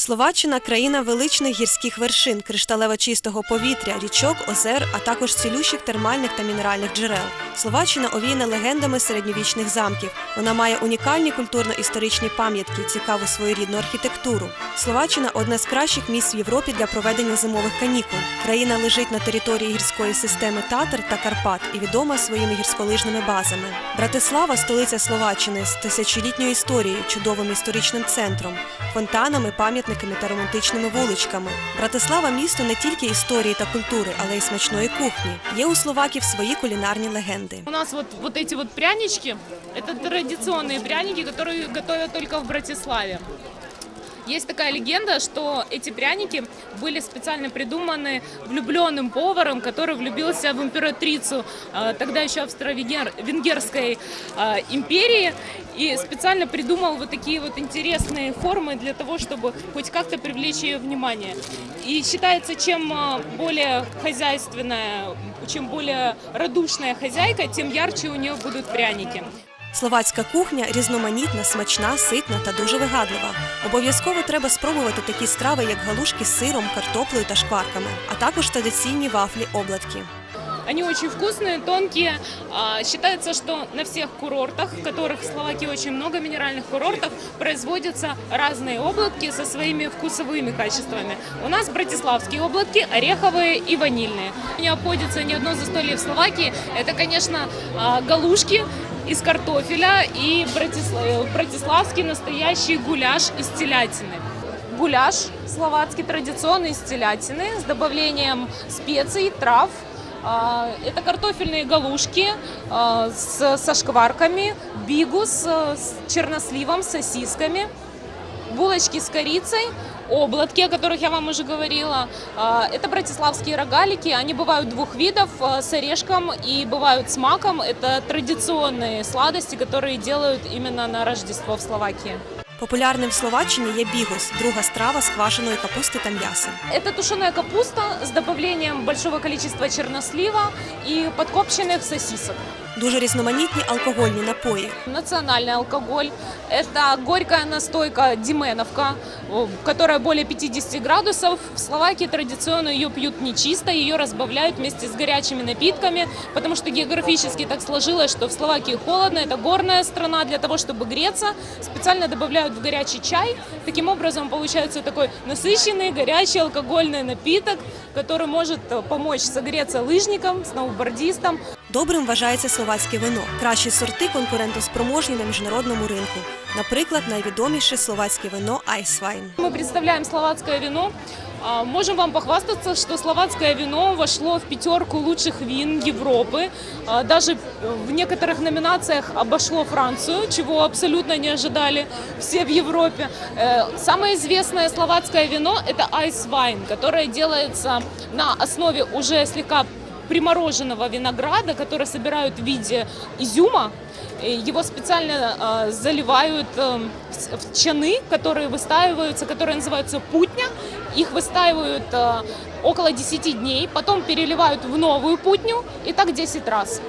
Словаччина країна величних гірських вершин, кришталево чистого повітря, річок, озер, а також цілющих термальних та мінеральних джерел. Словаччина овіяна легендами середньовічних замків. Вона має унікальні культурно-історичні пам'ятки, цікаву своєрідну архітектуру. Словаччина одне з кращих місць в Європі для проведення зимових канікул. Країна лежить на території гірської системи Татар та Карпат і відома своїми гірськолижними базами. Братислава столиця Словаччини з тисячолітньою історією, чудовим історичним центром, фонтанами, пам'ятниками та романтичними вуличками. Братислава місто не тільки історії та культури, але й смачної кухні. Є у словаків свої кулінарні легенди. У нас вот, вот эти вот прянички, это традиционные пряники, которые готовят только в Братиславе. Есть такая легенда, что эти пряники были специально придуманы влюбленным поваром, который влюбился в императрицу э, тогда еще австро-венгерской э, империи и специально придумал вот такие вот интересные формы для того, чтобы хоть как-то привлечь ее внимание. И считается, чем э, более хозяйственная, чем более радушная хозяйка, тем ярче у нее будут пряники. Словацька кухня різноманітна, смачна, ситна та дуже вигадлива. Обов'язково треба спробувати такі страви, як галушки з сиром, картоплею та шкварками, а також традиційні вафлі обладки. Они очень вкусные, тонкие. А, Считается, что на всех курортах, которых в Словакии очень много минеральных курортов, производятся разные обладки со своими вкусовыми качествами. У нас братиславские обладки, ореховые и ванильные. Не обходится ни одно застолье в Словакии. Это, конечно, а, галушки из картофеля и э, братиславский настоящий гуляш из телятины гуляш словацкий традиционный из телятины с добавлением специй, трав. А, Это картофельные галушки а, со шкварками, бигус с черносливом, сосисками, булочки с корицей, обладки, о которых я вам уже говорила. А, Это братиславские рогалики. Они бывают двух видов, а, с орешком и бывают с маком. Это традиционные сладости, которые делают именно на Рождество в Словакии. Популярним в Словаччині є бігос, друга страва з квашеної капусти та м'яса. Это тушеная капуста с добавлением большого количества чернослива и подкопченных сосисок. Дуже різноманітні алкогольні напої. Национальный алкоголь – это горькая настойка Дименовка, о, которая более 50 градусов. В Словакии традиционно ее пьют не чисто, ее разбавляют вместе с горячими напитками, потому что географически так сложилось, что в Словакии холодно, это горная страна, для того, чтобы греться, специально добавляют в горячий чай. Таким образом получается такой насыщенный, горячий алкогольный напиток, который может э, помочь согреться лыжникам, сноубордистам, Добрим вважається словацьке вино. Кращі сорти конкурентоспроможні на міжнародному ринку. Наприклад, найвідоміше словацьке вино Айсвайн. Мы представляем словацкое вино. А, Можем вам похвастаться, что словацкое вино вошло в пятерку лучших вин Европы. А, Даже э, в некоторых номинациях обошло Францию, чего абсолютно не ожидали все в Европе. Э, Самое известное словацкое вино – это Ice Wine, которое делается на основе уже слегка примороженного винограда, который собирают в виде изюма. Его специально э, заливают э, в чаны, которые выстаиваются, которые называются путня. Их выстаивают э, около 10 дней, потом переливают в новую путню и так 10 раз.